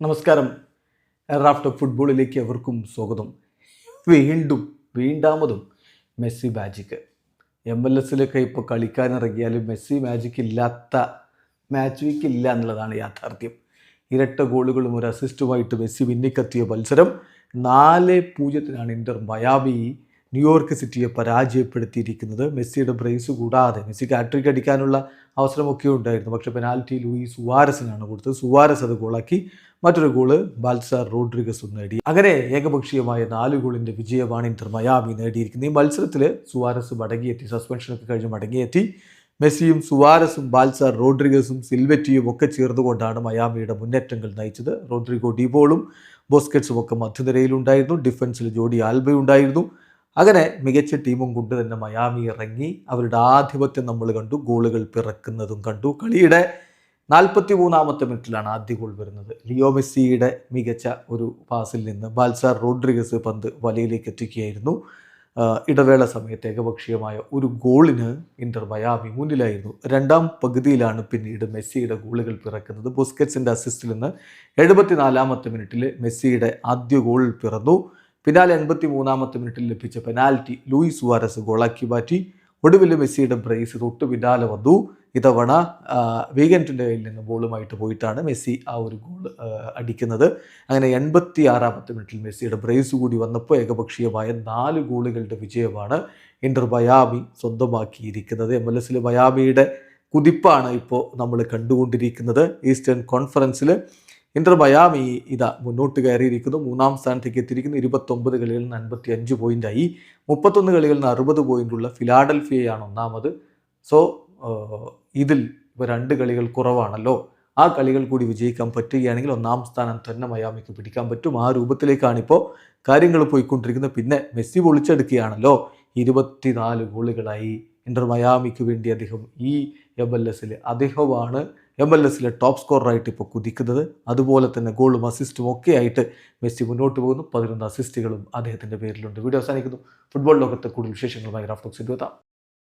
നമസ്കാരം. റാഫ്റ്റ് ഫുട്ബോളിലേക്ക് എവർക്കും സ്വാഗതം. വീണ്ടും വീണ്ടാമതും മെസ്സി മാജിക്ക് എം എൽ എസിലൊക്കെ ഇപ്പോൾ കളിക്കാനിറങ്ങിയാലും മെസ്സി മാജിക്ക് ഇല്ലാത്ത മാച്ച് വീക്ക് ഇല്ല എന്നുള്ളതാണ് യാഥാർത്ഥ്യം. ഇരട്ട ഗോളുകളും ഒരു അസിസ്റ്റുമായിട്ട് മെസ്സി മിന്നിക്കത്തിയ മത്സരം നാല് പൂജ്യത്തിനാണ് ഇന്റർ മയാമി ന്യൂയോർക്ക് സിറ്റിയെ പരാജയപ്പെടുത്തിയിരിക്കുന്നത് മെസ്സിയുടെ ബ്രേസ് കൂടാതെ. മെസ്സിക്ക് ആട്രിക് അടിക്കാനുള്ള അവസരമൊക്കെ ഉണ്ടായിരുന്നു. പക്ഷേ പെനാൽറ്റി ലൂയി സുവാരസിനാണ് കൊടുത്തത്. സുവാരസ് അത് ഗോളാക്കി. മറ്റൊരു ഗോൾ ബാൽസാർ റോഡ്രിഗസും നേടി. അങ്ങനെ ഏകപക്ഷീയമായ നാല് ഗോളിന്റെ വിജയമാണ് ഇന്റർ മയാമി നേടിയിരിക്കുന്നത്. ഈ മത്സരത്തിൽ സുവാരസ് മടങ്ങിയെത്തി. സസ്പെൻഷനൊക്കെ കഴിഞ്ഞ് മടങ്ങിയെത്തി. മെസ്സിയും സുവാരസും ബാൽസാർ റോഡ്രിഗസും സിൽവറ്റിയും ഒക്കെ ചേർന്നുകൊണ്ടാണ് മയാമിയുടെ മുന്നേറ്റങ്ങൾ നയിച്ചത്. റോഡ്രിഗോ ഡിബോളും ബോസ്കറ്റ്സും ഒക്കെ മധ്യനിരയിലുണ്ടായിരുന്നു. ഡിഫൻസിൽ ജോഡി ആൽബ ഉണ്ടായിരുന്നു അങ്ങനെ മികച്ച ടീമും കൊണ്ട് തന്നെ മയാമി ഇറങ്ങി അവരുടെ ആധിപത്യം നമ്മൾ കണ്ടു ഗോളുകൾ പിറക്കുന്നതും കണ്ടു. കളിയുടെ നാൽപ്പത്തി മൂന്നാമത്തെ മിനിറ്റിലാണ് ആദ്യ ഗോൾ വരുന്നത്. ലിയോ മെസ്സിയുടെ മികച്ച ഒരു പാസിൽ നിന്ന് ബാൽസാർ റോഡ്രിഗസ് പന്ത് വലയിലേക്ക് എത്തിക്കുകയായിരുന്നു. ഇടവേള സമയത്ത് ഏകപക്ഷീയമായ ഒരു ഗോളിന് ഇന്റർ മയാമി മുന്നിലായിരുന്നു. രണ്ടാം പകുതിയിലാണ് പിന്നീട് മെസ്സിയുടെ ഗോളുകൾ പിറക്കുന്നത്. ബുസ്കറ്റ്സിന്റെ അസിസ്റ്റിൽ നിന്ന് എഴുപത്തിനാലാമത്തെ മിനിറ്റിൽ മെസ്സിയുടെ ആദ്യ ഗോൾ പിറന്നു. പിന്നാലെ എൺപത്തി മൂന്നാമത്തെ മിനിറ്റിൽ ലഭിച്ച പെനാൽറ്റി ലൂയിസ് സുവാരസ് ഗോളാക്കി മാറ്റി. ഒടുവിൽ മെസ്സിയുടെ ബ്രേസ് തൊട്ട് പിന്നാലെ വന്നു. ഇതവണ വീഗന്റിന്റെ കയ്യിൽ നിന്ന് ബോളുമായിട്ട് പോയിട്ടാണ് മെസ്സി ആ ഒരു ഗോൾ അടിക്കുന്നത്. അങ്ങനെ എൺപത്തി ആറാമത്തെ മിനിറ്റിൽ മെസ്സിയുടെ ബ്രേസ് കൂടി വന്നപ്പോൾ ഏകപക്ഷീയമായ നാല് ഗോളുകളുടെ വിജയമാണ് ഇന്റർ മയാമി സ്വന്തമാക്കിയിരിക്കുന്നത്. എം എൽ എസിൽ മയാമിയുടെ കുതിപ്പാണ് ഇപ്പോൾ നമ്മൾ കണ്ടുകൊണ്ടിരിക്കുന്നത്. ഈസ്റ്റേൺ കോൺഫറൻസിൽ ഇന്റർ മയാമി ഇതാ മുന്നോട്ട് കയറിയിരിക്കുന്നു. മൂന്നാം സ്ഥാനത്തേക്ക് എത്തിയിരിക്കുന്നു. ഇരുപത്തൊമ്പത് കളികളിൽ നിന്ന് അൻപത്തി അഞ്ച് പോയിന്റായി മുപ്പത്തൊന്ന് കളികളിൽ നിന്ന് അറുപത് പോയിന്റുള്ള ഫിലാഡൽഫിയയാണ് ഒന്നാമത്. സോ ഇതിൽ ഇപ്പോൾ രണ്ട് കളികൾ കുറവാണല്ലോ. ആ കളികൾ കൂടി വിജയിക്കാൻ പറ്റുകയാണെങ്കിൽ ഒന്നാം സ്ഥാനം തന്നെ മയാമിക്ക് പിടിക്കാൻ പറ്റും. ആ രൂപത്തിലേക്കാണ് ഇപ്പോൾ കാര്യങ്ങൾ പോയിക്കൊണ്ടിരിക്കുന്നത്. പിന്നെ മെസ്സി പൊളിച്ചെടുക്കുകയാണല്ലോ. ഇരുപത്തിനാല് ഗോളുകളായി ഇന്റർ മയാമിക്ക് വേണ്ടി അദ്ദേഹം ഈ എം എൽ എസിൽ. അദ്ദേഹമാണ് എം എൽ എസിലെ ടോപ്പ് സ്കോററായിട്ട് ഇപ്പോൾ കുതിക്കുന്നത്. അതുപോലെ തന്നെ ഗോളും അസിസ്റ്റും ഒക്കെ ആയിട്ട് മെസ്സി മുന്നോട്ട് പോകുന്നു. പതിനൊന്ന് അസിസ്റ്റുകളും അദ്ദേഹത്തിന്റെ പേരിലുണ്ട്. വീഡിയോ അവസാനിക്കുന്നു. ഫുട്ബോൾ ലോകത്തെ കൂടുതൽ വിശേഷങ്ങളുമായി റാഫ്റ്റോക്സ്